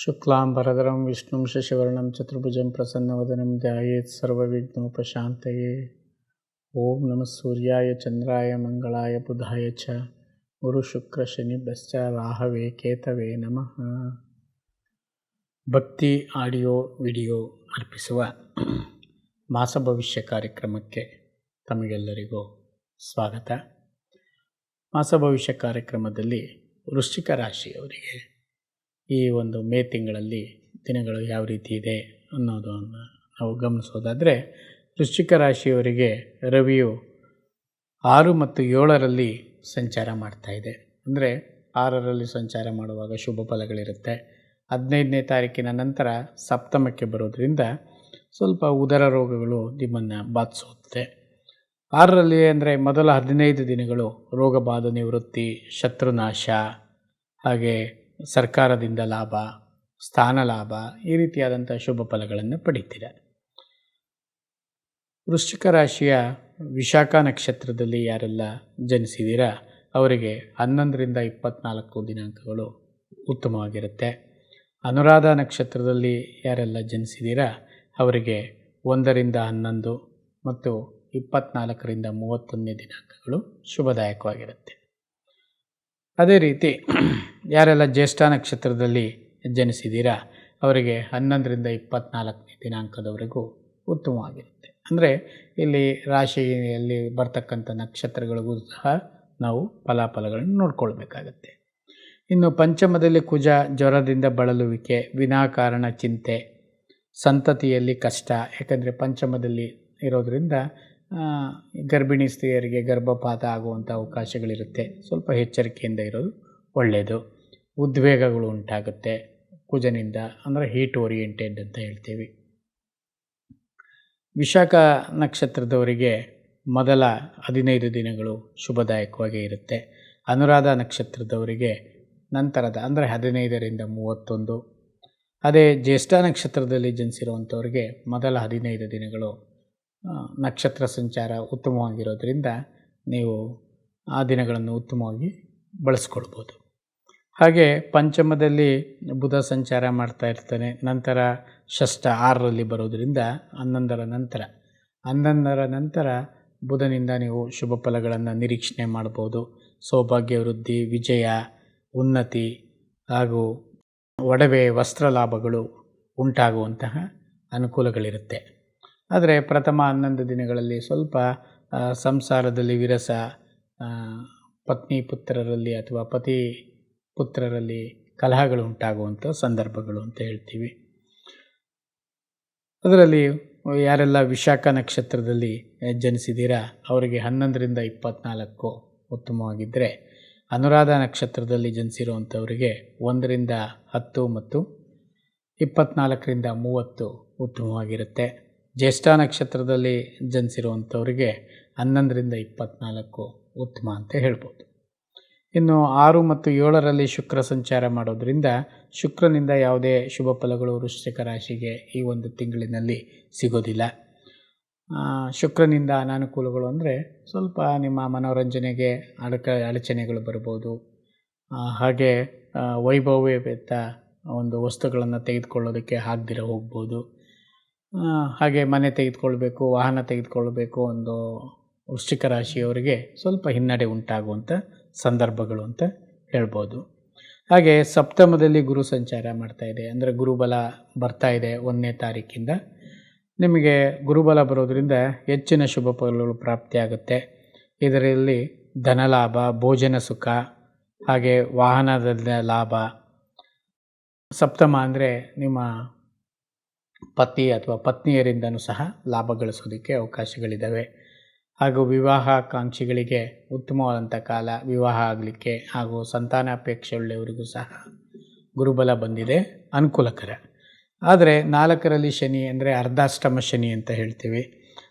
शुक्लाम्बरधरं विष्णुं शशिवर्णं चतुर्भुजं प्रसन्नवदनं ध्यायेत् सर्वविघ्नोपशान्तये ॐ नमः सूर्याय चन्द्राय मङ्गलाय बुधाय च गुरुशुक्रशनिभ्यश्च ರಾಹವೇ ಕೇತವೇ ನಮಃ ಭಕ್ತಿ ಆಡಿಯೋ ವಿಡಿಯೋ ಅರ್ಪಿಸುವ ಮಾಸ ಭವಿಷ್ಯ ಕಾರ್ಯಕ್ರಮಕ್ಕೆ ತಮಗೆಲ್ಲರಿಗೂ ಸ್ವಾಗತ ಮಾಸ ಭವಿಷ್ಯ ಕಾರ್ಯಕ್ರಮದಲ್ಲಿ ವೃಶ್ಚಿಕ ರಾಶಿಯವರಿಗೆ ಈ ಒಂದು ಮೇ ತಿಂಗಳಲ್ಲಿ ದಿನಗಳು ಯಾವ ರೀತಿ ಇದೆ ಅನ್ನೋದನ್ನು ನಾವು ಗಮನಿಸೋದಾದರೆ, ವೃಶ್ಚಿಕ ರಾಶಿಯವರಿಗೆ ರವಿಯು ಆರು ಮತ್ತು ಏಳರಲ್ಲಿ ಸಂಚಾರ ಮಾಡ್ತಾ ಇದೆ. ಅಂದರೆ ಆರರಲ್ಲಿ ಸಂಚಾರ ಮಾಡುವಾಗ ಶುಭ ಫಲಗಳಿರುತ್ತೆ. ಹದಿನೈದನೇ ತಾರೀಕಿನ ನಂತರ ಸಪ್ತಮಕ್ಕೆ ಬರೋದರಿಂದ ಸ್ವಲ್ಪ ಉದರ ರೋಗಗಳು ನಿಮ್ಮನ್ನು ಬಾಧಿಸುತ್ತೆ. ಆರರಲ್ಲಿ ಅಂದರೆ ಮೊದಲ ಹದಿನೈದು ದಿನಗಳು ರೋಗ ಬಾಧ ನಿವೃತ್ತಿ, ಶತ್ರುನಾಶ, ಹಾಗೆ ಸರ್ಕಾರದಿಂದ ಲಾಭ, ಸ್ಥಾನ ಲಾಭ ಈ ರೀತಿಯಾದಂಥ ಶುಭ ಫಲಗಳನ್ನು ಪಡಿತೀರ. ವೃಶ್ಚಿಕ ರಾಶಿಯ ವಿಶಾಖ ನಕ್ಷತ್ರದಲ್ಲಿ ಯಾರೆಲ್ಲ ಜನಿಸಿದ್ದೀರಾ ಅವರಿಗೆ ಹನ್ನೊಂದರಿಂದ ಇಪ್ಪತ್ನಾಲ್ಕು ದಿನಾಂಕಗಳು ಉತ್ತಮವಾಗಿರುತ್ತೆ. ಅನುರಾಧ ನಕ್ಷತ್ರದಲ್ಲಿ ಯಾರೆಲ್ಲ ಜನಿಸಿದ್ದೀರಾ ಅವರಿಗೆ ಒಂದರಿಂದ ಹನ್ನೊಂದು ಮತ್ತು ಇಪ್ಪತ್ತ್ನಾಲ್ಕರಿಂದ ಮೂವತ್ತೊಂದನೇ ದಿನಾಂಕಗಳು ಶುಭದಾಯಕವಾಗಿರುತ್ತೆ. ಅದೇ ರೀತಿ ಯಾರೆಲ್ಲ ಜ್ಯೇಷ್ಠ ನಕ್ಷತ್ರದಲ್ಲಿ ಜನಿಸಿದ್ದೀರಾ ಅವರಿಗೆ ಹನ್ನೊಂದರಿಂದ ಇಪ್ಪತ್ತ್ನಾಲ್ಕನೇ ದಿನಾಂಕದವರೆಗೂ ಉತ್ತಮವಾಗಿರುತ್ತೆ. ಅಂದರೆ ಇಲ್ಲಿ ರಾಶಿಯಲ್ಲಿ ಬರ್ತಕ್ಕಂಥ ನಕ್ಷತ್ರಗಳಿಗೂ ಸಹ ನಾವು ಫಲಾಫಲಗಳನ್ನು ನೋಡ್ಕೊಳ್ಬೇಕಾಗತ್ತೆ. ಇನ್ನು ಪಂಚಮದಲ್ಲಿ ಕುಜ, ಜ್ವರದಿಂದ ಬಳಲುವಿಕೆ, ವಿನಾಕಾರಣ ಚಿಂತೆ, ಸಂತತಿಯಲ್ಲಿ ಕಷ್ಟ, ಯಾಕಂದರೆ ಪಂಚಮದಲ್ಲಿ ಇರೋದರಿಂದ ಗರ್ಭಿಣಿ ಸ್ತ್ರೀಯರಿಗೆ ಗರ್ಭಪಾತ ಆಗುವಂಥ ಅವಕಾಶಗಳಿರುತ್ತೆ. ಸ್ವಲ್ಪ ಎಚ್ಚರಿಕೆಯಿಂದ ಇರೋದು ಒಳ್ಳೆಯದು ಉದ್ವೇಗಗಳು ಉಂಟಾಗುತ್ತೆ. ಕುಜನಿಂದ ಅಂದರೆ ಹೀಟ್ ಓರಿಯೆಂಟೆಡ್ ಅಂತ ಹೇಳ್ತೀವಿ. ವಿಶಾಖ ನಕ್ಷತ್ರದವರಿಗೆ ಮೊದಲ ಹದಿನೈದು ದಿನಗಳು ಶುಭದಾಯಕವಾಗಿ ಇರುತ್ತೆ. ಅನುರಾಧ ನಕ್ಷತ್ರದವರಿಗೆ ನಂತರದ ಅಂದರೆ ಹದಿನೈದರಿಂದ ಮೂವತ್ತೊಂದು. ಅದೇ ಜ್ಯೇಷ್ಠ ನಕ್ಷತ್ರದಲ್ಲಿ ಜನಿಸಿರುವಂಥವ್ರಿಗೆ ಮೊದಲ ಹದಿನೈದು ದಿನಗಳು ನಕ್ಷತ್ರ ಸಂಚಾರ ಉತ್ತಮವಾಗಿರೋದ್ರಿಂದ ನೀವು ಆ ದಿನಗಳನ್ನು ಉತ್ತಮವಾಗಿ ಬಳಸ್ಕೊಳ್ಬೋದು. ಹಾಗೆ ಪಂಚಮದಲ್ಲಿ ಬುಧ ಸಂಚಾರ ಮಾಡ್ತಾ ಇರ್ತಾನೆ. ನಂತರ ಷಷ್ಠ ಆರರಲ್ಲಿ ಬರೋದರಿಂದ ಹನ್ನೊಂದರ ನಂತರ. ಹನ್ನೊಂದರ ನಂತರ ಬುಧನಿಂದ ನೀವು ಶುಭ ಫಲಗಳನ್ನು ನಿರೀಕ್ಷಣೆ ಮಾಡ್ಬೋದು. ಸೌಭಾಗ್ಯ, ವೃದ್ಧಿ, ವಿಜಯ, ಉನ್ನತಿ ಹಾಗೂ ಒಡವೆ ವಸ್ತ್ರ ಲಾಭಗಳು ಉಂಟಾಗುವಂತಹ ಅನುಕೂಲಗಳಿರುತ್ತೆ. ಆದರೆ ಪ್ರಥಮ ಹನ್ನೊಂದು ದಿನಗಳಲ್ಲಿ ಸ್ವಲ್ಪ ಸಂಸಾರದಲ್ಲಿ ವಿರಸ ಪತ್ನಿ ಪುತ್ರರಲ್ಲಿ ಅಥವಾ ಪತಿ ಪುತ್ರರಲ್ಲಿ ಕಲಹಗಳು ಉಂಟಾಗುವಂಥ ಸಂದರ್ಭಗಳು ಅಂತ ಹೇಳ್ತೀವಿ. ಅದರಲ್ಲಿ ಯಾರೆಲ್ಲ ವಿಶಾಖ ನಕ್ಷತ್ರದಲ್ಲಿ ಜನಿಸಿದ್ದೀರಾ ಅವರಿಗೆ ಹನ್ನೊಂದರಿಂದ ಇಪ್ಪತ್ತ್ನಾಲ್ಕು ಉತ್ತಮವಾಗಿದ್ದರೆ ಅನುರಾಧ ನಕ್ಷತ್ರದಲ್ಲಿ ಜನಿಸಿರುವಂಥವರಿಗೆ ಒಂದರಿಂದ ಹತ್ತು ಮತ್ತು ಇಪ್ಪತ್ತ್ನಾಲ್ಕರಿಂದ ಮೂವತ್ತು ಉತ್ತಮವಾಗಿರುತ್ತೆ. ಜ್ಯೇಷ್ಠ ನಕ್ಷತ್ರದಲ್ಲಿ ಜನಿಸಿರುವಂಥವರಿಗೆ ಹನ್ನೊಂದರಿಂದ ಇಪ್ಪತ್ತ್ನಾಲ್ಕು ಉತ್ತಮ ಅಂತ ಹೇಳ್ಬೋದು. ಇನ್ನು ಆರು ಮತ್ತು ಏಳರಲ್ಲಿ ಶುಕ್ರ ಸಂಚಾರ ಮಾಡೋದರಿಂದ ಶುಕ್ರನಿಂದ ಯಾವುದೇ ಶುಭ ಫಲಗಳು ವೃಶ್ಚಿಕ ರಾಶಿಗೆ ಈ ಒಂದು ತಿಂಗಳಿನಲ್ಲಿ ಸಿಗೋದಿಲ್ಲ. ಶುಕ್ರನಿಂದ ಅನಾನುಕೂಲಗಳು ಅಂದರೆ ಸ್ವಲ್ಪ ನಿಮ್ಮ ಮನೋರಂಜನೆಗೆ ಅಡಕ, ಅಡಚಣೆಗಳು ಬರ್ಬೋದು. ಹಾಗೆ ವೈಭವ್ಯ ಒಂದು ವಸ್ತುಗಳನ್ನು ತೆಗೆದುಕೊಳ್ಳೋದಕ್ಕೆ ಆಗದಿರ ಹೋಗ್ಬೋದು. ಹಾಗೆ ಮನೆ ತೆಗೆದುಕೊಳ್ಬೇಕು, ವಾಹನ ತೆಗೆದುಕೊಳ್ಬೇಕು ಒಂದು ವೃಶ್ಚಿಕ ರಾಶಿಯವರಿಗೆ ಸ್ವಲ್ಪ ಹಿನ್ನಡೆ ಉಂಟಾಗುವಂಥ ಸಂದರ್ಭಗಳು ಅಂತ ಹೇಳ್ಬೋದು. ಹಾಗೆ ಸಪ್ತಮದಲ್ಲಿ ಗುರು ಸಂಚಾರ ಮಾಡ್ತಾ ಇದೆ. ಅಂದರೆ ಗುರುಬಲ ಬರ್ತಾ ಇದೆ ಒಂದನೇ ತಾರೀಕಿಂದ. ನಿಮಗೆ ಗುರುಬಲ ಬರೋದರಿಂದ ಹೆಚ್ಚಿನ ಶುಭ ಫಲಗಳು ಪ್ರಾಪ್ತಿಯಾಗುತ್ತೆ. ಇದರಲ್ಲಿ ಧನಲಾಭ, ಭೋಜನ ಸುಖ, ಹಾಗೆ ವಾಹನದ ಲಾಭ. ಸಪ್ತಮ ಅಂದರೆ ನಿಮ್ಮ ಪತಿ ಅಥವಾ ಪತ್ನಿಯರಿಂದನೂ ಸಹ ಲಾಭ ಗಳಿಸೋದಕ್ಕೆ ಅವಕಾಶಗಳಿದ್ದಾವೆ. ಹಾಗೂ ವಿವಾಹಾಕಾಂಕ್ಷಿಗಳಿಗೆ ಉತ್ತಮವಾದಂಥ ಕಾಲ ವಿವಾಹ ಆಗಲಿಕ್ಕೆ ಹಾಗೂ ಸಂತಾನಾಪೇಕ್ಷೆ ಉಳ್ಳವರಿಗೂ ಸಹ ಗುರುಬಲ ಬಂದಿದೆ ಅನುಕೂಲಕರ. ಆದರೆ ನಾಲ್ಕರಲ್ಲಿ ಶನಿ ಅಂದರೆ ಅರ್ಧಾಷ್ಟಮ ಶನಿ ಅಂತ ಹೇಳ್ತೀವಿ.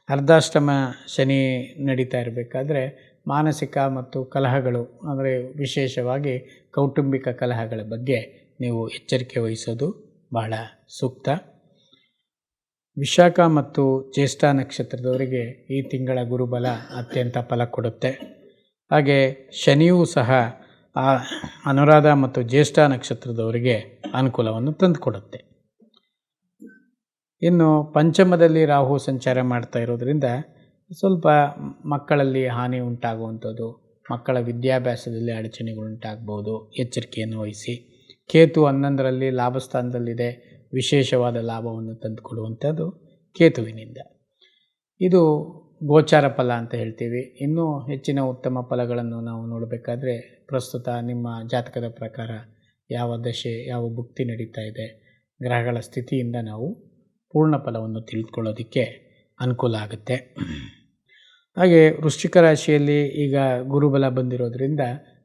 ಅರ್ಧಾಷ್ಟಮ ಶನಿ ನಡೀತಾ ಇರಬೇಕಾದ್ರೆ ಮಾನಸಿಕ ಮತ್ತು ಕಲಹಗಳು ಅಂದರೆ ವಿಶೇಷವಾಗಿ ಕೌಟುಂಬಿಕ ಕಲಹಗಳ ಬಗ್ಗೆ ನೀವು ಎಚ್ಚರಿಕೆ ವಹಿಸೋದು ಬಹಳ ಸೂಕ್ತ. ವಿಶಾಖ ಮತ್ತು ಜ್ಯೇಷ್ಠ ನಕ್ಷತ್ರದವರಿಗೆ ಈ ತಿಂಗಳ ಗುರುಬಲ ಅತ್ಯಂತ ಫಲ ಕೊಡುತ್ತೆ. ಹಾಗೆ ಶನಿಯೂ ಸಹ ಅನುರಾಧ ಮತ್ತು ಜ್ಯೇಷ್ಠ ನಕ್ಷತ್ರದವರಿಗೆ ಅನುಕೂಲವನ್ನು ತಂದುಕೊಡುತ್ತೆ. ಇನ್ನು ಪಂಚಮದಲ್ಲಿ ರಾಹು ಸಂಚಾರ ಮಾಡ್ತಾ ಇರೋದರಿಂದ ಸ್ವಲ್ಪ ಮಕ್ಕಳಲ್ಲಿ ಹಾನಿ ಉಂಟಾಗುವಂಥದ್ದು, ಮಕ್ಕಳ ವಿದ್ಯಾಭ್ಯಾಸದಲ್ಲಿ ಅಡಚಣೆಗಳುಂಟಾಗ್ಬೋದು ಎಚ್ಚರಿಕೆಯನ್ನು ವಹಿಸಿ. ಕೇತು ಹನ್ನೊಂದರಲ್ಲಿ ಲಾಭಸ್ಥಾನದಲ್ಲಿದೆ. ವಿಶೇಷವಾದ ಲಾಭವನ್ನು ತಂದುಕೊಡುವಂಥದ್ದು ಕೇತುವಿನಿಂದ. ಇದು ಗೋಚಾರ ಫಲ ಅಂತ ಹೇಳ್ತೀವಿ. ಇನ್ನೂ ಹೆಚ್ಚಿನ ಉತ್ತಮ ಫಲಗಳನ್ನು ನಾವು ನೋಡಬೇಕಾದ್ರೆ ಪ್ರಸ್ತುತ ನಿಮ್ಮ ಜಾತಕದ ಪ್ರಕಾರ ಯಾವ ದಶೆ, ಯಾವ ಭುಕ್ತಿ ನಡೀತಾ ಇದೆ, ಗ್ರಹಗಳ ಸ್ಥಿತಿಯಿಂದ ನಾವು ಪೂರ್ಣ ಫಲವನ್ನು ತಿಳಿದುಕೊಳ್ಳೋದಕ್ಕೆ ಅನುಕೂಲ ಆಗುತ್ತೆ. ಹಾಗೆ ವೃಶ್ಚಿಕ ರಾಶಿಯಲ್ಲಿ ಈಗ ಗುರುಬಲ ಬಂದಿರೋದ್ರಿಂದ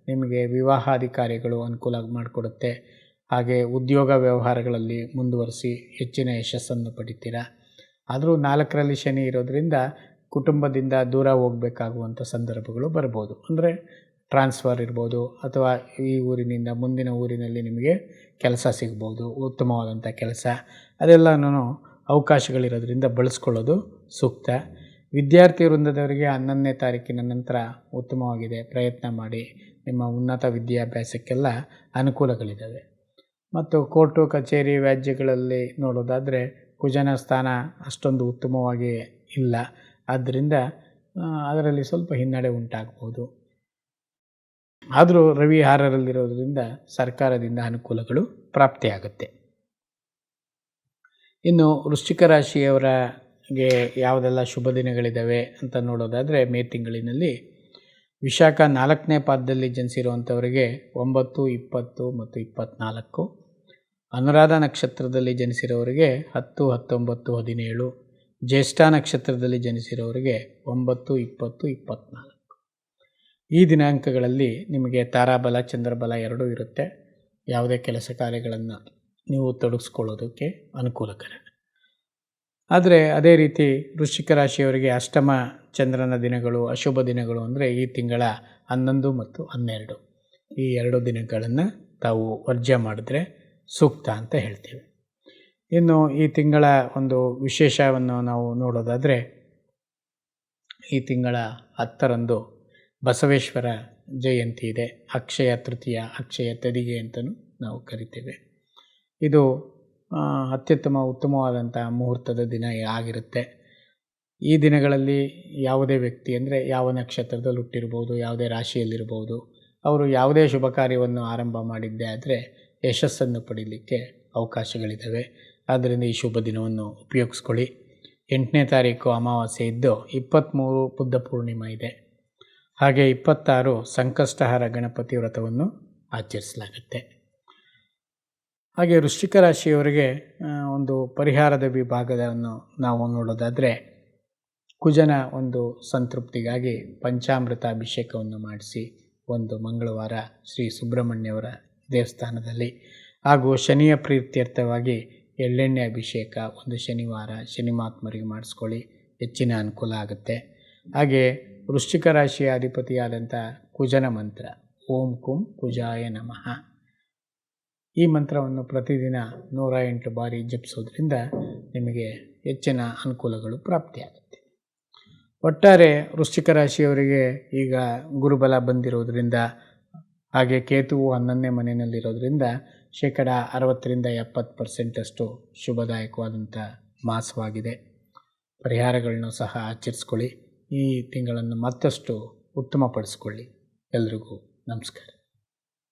ನಿಮಗೆ ವಿವಾಹಾಧಿಕಾರಿಗಳು ಅನುಕೂಲ ಮಾಡಿಕೊಡುತ್ತೆ. ಹಾಗೆ ಉದ್ಯೋಗ ವ್ಯವಹಾರಗಳಲ್ಲಿ ಮುಂದುವರಿಸಿ ಹೆಚ್ಚಿನ ಯಶಸ್ಸನ್ನು ಪಡಿತೀರ? ಆದರೂ ನಾಲ್ಕರಲ್ಲಿ ಶನಿ ಇರೋದರಿಂದ ಕುಟುಂಬದಿಂದ ದೂರ ಹೋಗಬೇಕಾಗುವಂಥ ಸಂದರ್ಭಗಳು ಬರ್ಬೋದು. ಅಂದರೆ ಟ್ರಾನ್ಸ್ಫರ್ ಇರ್ಬೋದು, ಅಥವಾ ಈ ಊರಿನಿಂದ ಮುಂದಿನ ಊರಿನಲ್ಲಿ ನಿಮಗೆ ಕೆಲಸ ಸಿಗ್ಬೋದು, ಉತ್ತಮವಾದಂಥ ಕೆಲಸ. ಅದೆಲ್ಲನೂ ಅವಕಾಶಗಳಿರೋದ್ರಿಂದ ಬಳಸ್ಕೊಳ್ಳೋದು ಸೂಕ್ತ. ವಿದ್ಯಾರ್ಥಿ ವೃಂದದವರಿಗೆ ಹನ್ನೊಂದನೇ ತಾರೀಕಿನ ನಂತರ ಉತ್ತಮವಾಗಿದೆ. ಪ್ರಯತ್ನ ಮಾಡಿ. ನಿಮ್ಮ ಉನ್ನತ ವಿದ್ಯಾಭ್ಯಾಸಕ್ಕೆಲ್ಲ ಅನುಕೂಲಗಳಿದ್ದಾವೆ. ಮತ್ತು ಕೋರ್ಟು, ಕಚೇರಿ, ವ್ಯಾಜ್ಯಗಳಲ್ಲಿ ನೋಡೋದಾದರೆ ಕುಜನ ಸ್ಥಾನ ಅಷ್ಟೊಂದು ಉತ್ತಮವಾಗಿ ಇಲ್ಲ. ಆದ್ದರಿಂದ ಅದರಲ್ಲಿ ಸ್ವಲ್ಪ ಹಿನ್ನಡೆ ಉಂಟಾಗ್ಬೋದು. ಆದರೂ ರವಿ ಆರರಲ್ಲಿರೋದ್ರಿಂದ ಸರ್ಕಾರದಿಂದ ಅನುಕೂಲಗಳು ಪ್ರಾಪ್ತಿಯಾಗುತ್ತೆ. ಇನ್ನು ವೃಶ್ಚಿಕ ರಾಶಿಯವರಿಗೆ ಯಾವುದೆಲ್ಲ ಶುಭ ದಿನಗಳಿದ್ದಾವೆ ಅಂತ ನೋಡೋದಾದರೆ ಮೇ ತಿಂಗಳಿನಲ್ಲಿ ವಿಶಾಖ ನಾಲ್ಕನೇ ಪಾದದಲ್ಲಿ ಜನಿಸಿರುವಂಥವರಿಗೆ ಒಂಬತ್ತು, ಇಪ್ಪತ್ತು ಮತ್ತು ಇಪ್ಪತ್ತ್ನಾಲ್ಕು ಅನುರಾಧ ನಕ್ಷತ್ರದಲ್ಲಿ ಜನಿಸಿರೋರಿಗೆ ಹತ್ತು, ಹತ್ತೊಂಬತ್ತು, ಹದಿನೇಳು. ಜ್ಯೇಷ್ಠ ನಕ್ಷತ್ರದಲ್ಲಿ ಜನಿಸಿರೋರಿಗೆ ಒಂಬತ್ತು, ಇಪ್ಪತ್ತು ಇಪ್ಪತ್ತ್ನಾಲ್ಕು ಈ ದಿನಾಂಕಗಳಲ್ಲಿ ನಿಮಗೆ ತಾರಾಬಲ, ಚಂದ್ರಬಲ ಎರಡೂ ಇರುತ್ತೆ. ಯಾವುದೇ ಕೆಲಸ ಕಾರ್ಯಗಳನ್ನು ನೀವು ತೊಡಗಿಸ್ಕೊಳ್ಳೋದಕ್ಕೆ ಅನುಕೂಲಕರ. ಆದರೆ ಅದೇ ರೀತಿ ವೃಶ್ಚಿಕ ರಾಶಿಯವರಿಗೆ ಅಷ್ಟಮ ಚಂದ್ರನ ದಿನಗಳು, ಅಶುಭ ದಿನಗಳು ಅಂದರೆ ಈ ತಿಂಗಳ ಹನ್ನೊಂದು ಮತ್ತು ಹನ್ನೆರಡು. ಈ ಎರಡು ದಿನಗಳನ್ನು ತಾವು ವರ್ಜ್ಯ ಮಾಡಿದ್ರೆ ಸೂಕ್ತ ಅಂತ ಹೇಳ್ತೀವಿ. ಇನ್ನು ಈ ತಿಂಗಳ ಒಂದು ವಿಶೇಷವನ್ನು ನಾವು ನೋಡೋದಾದರೆ, ಈ ತಿಂಗಳ ಹತ್ತರಂದು ಬಸವೇಶ್ವರ ಜಯಂತಿ ಇದೆ. ಅಕ್ಷಯ ತೃತೀಯ, ಅಕ್ಷಯ ತದಿಗೆ ಅಂತಲೂ ನಾವು ಕರಿತೇವೆ. ಇದು ಅತ್ಯುತ್ತಮ ಉತ್ತಮವಾದಂಥ ಮುಹೂರ್ತದ ದಿನ ಆಗಿರುತ್ತೆ. ಈ ದಿನಗಳಲ್ಲಿ ಯಾವುದೇ ವ್ಯಕ್ತಿ ಅಂದರೆ ಯಾವ ನಕ್ಷತ್ರದಲ್ಲಿ ಹುಟ್ಟಿರ್ಬೋದು, ಯಾವುದೇ ರಾಶಿಯಲ್ಲಿರ್ಬೋದು, ಅವರು ಯಾವುದೇ ಶುಭ ಕಾರ್ಯವನ್ನು ಆರಂಭ ಮಾಡಿದ್ದೇ ಆದರೆ ಯಶಸ್ಸನ್ನು ಪಡೀಲಿಕ್ಕೆ ಅವಕಾಶಗಳಿದ್ದಾವೆ. ಆದ್ದರಿಂದ ಈ ಶುಭ ದಿನವನ್ನು ಉಪಯೋಗಿಸ್ಕೊಳ್ಳಿ. ಎಂಟನೇ ತಾರೀಕು ಅಮಾವಾಸ್ಯೆ ಇದ್ದು ಇಪ್ಪತ್ತ್ಮೂರು ಬುದ್ಧ ಪೂರ್ಣಿಮಾ ಇದೆ. ಹಾಗೆ ಇಪ್ಪತ್ತಾರು ಸಂಕಷ್ಟಹಾರ ಗಣಪತಿ ವ್ರತವನ್ನು ಆಚರಿಸಲಾಗುತ್ತೆ. ಹಾಗೆ ವೃಶ್ಚಿಕ ರಾಶಿಯವರಿಗೆ ಒಂದು ಪರಿಹಾರದ ವಿಭಾಗವನ್ನು ನಾವು ನೋಡೋದಾದರೆ, ಕುಜನ ಒಂದು ಸಂತೃಪ್ತಿಗಾಗಿ ಪಂಚಾಮೃತ ಅಭಿಷೇಕವನ್ನು ಮಾಡಿಸಿ ಒಂದು ಮಂಗಳವಾರ ಶ್ರೀ ಸುಬ್ರಹ್ಮಣ್ಯವರ ದೇವಸ್ಥಾನದಲ್ಲಿ. ಹಾಗೂ ಶನಿಯ ಪ್ರೀತ್ಯರ್ಥವಾಗಿ ಎಳ್ಳೆಣ್ಣೆ ಅಭಿಷೇಕ ಒಂದು ಶನಿವಾರ ಶನಿಮಾತ್ಮರಿಗೆ ಮಾಡಿಸ್ಕೊಳ್ಳಿ. ಹೆಚ್ಚಿನ ಅನುಕೂಲ ಆಗುತ್ತೆ. ಹಾಗೆ ವೃಶ್ಚಿಕ ರಾಶಿಯ ಅಧಿಪತಿಯಾದಂಥ ಕುಜನ ಮಂತ್ರ, ಓಂ ಕುಂ ಕುಜಾಯ ನಮಃ. ಈ ಮಂತ್ರವನ್ನು ಪ್ರತಿದಿನ ನೂರ ಎಂಟು ಬಾರಿ ಜಪಿಸೋದ್ರಿಂದ ನಿಮಗೆ ಹೆಚ್ಚಿನ ಅನುಕೂಲಗಳು ಪ್ರಾಪ್ತಿಯಾಗುತ್ತೆ. ಒಟ್ಟಾರೆ ವೃಶ್ಚಿಕ ರಾಶಿಯವರಿಗೆ ಈಗ ಗುರುಬಲ ಬಂದಿರೋದ್ರಿಂದ, ಹಾಗೆ ಕೇತುವು ಹನ್ನೊಂದನೇ ಮನೆಯಲ್ಲಿರೋದ್ರಿಂದ ಶೇಕಡ ಅರವತ್ತರಿಂದ ಎಪ್ಪತ್ತು ಪರ್ಸೆಂಟಷ್ಟು ಶುಭದಾಯಕವಾದಂಥ ಮಾಸವಾಗಿದೆ. ಪರಿಹಾರಗಳನ್ನು ಸಹ ಆಚರಿಸ್ಕೊಳ್ಳಿ. ಈ ತಿಂಗಳನ್ನು ಮತ್ತಷ್ಟು ಉತ್ತಮಪಡಿಸ್ಕೊಳ್ಳಿ. ಎಲ್ರಿಗೂ ನಮಸ್ಕಾರ.